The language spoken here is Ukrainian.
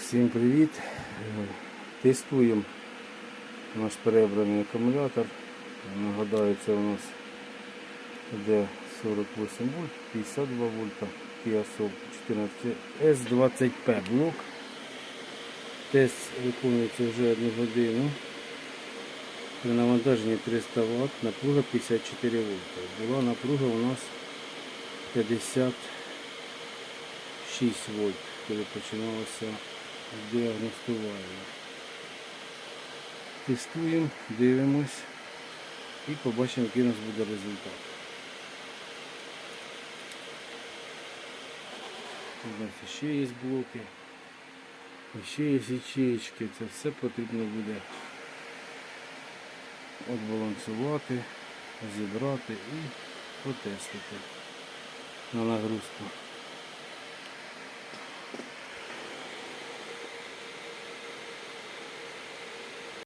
Всім привіт. Е, Тестуємо наш перебраний акумулятор. Нагадаю, це у нас йде 48 вольт, 52 вольта, Kia Soul 14 S20P блок. Тест виконується вже одну годину. При навантаженні 300 Вт, напруга 54 вольта. Була напруга у нас 56 вольт, коли починалося діагностування. Тестуємо, дивимось і побачимо, який у нас буде результат. У нас ще є блоки, ще є ячеечки. Це все потрібно буде відбалансувати, зібрати і потестити на нагрузку.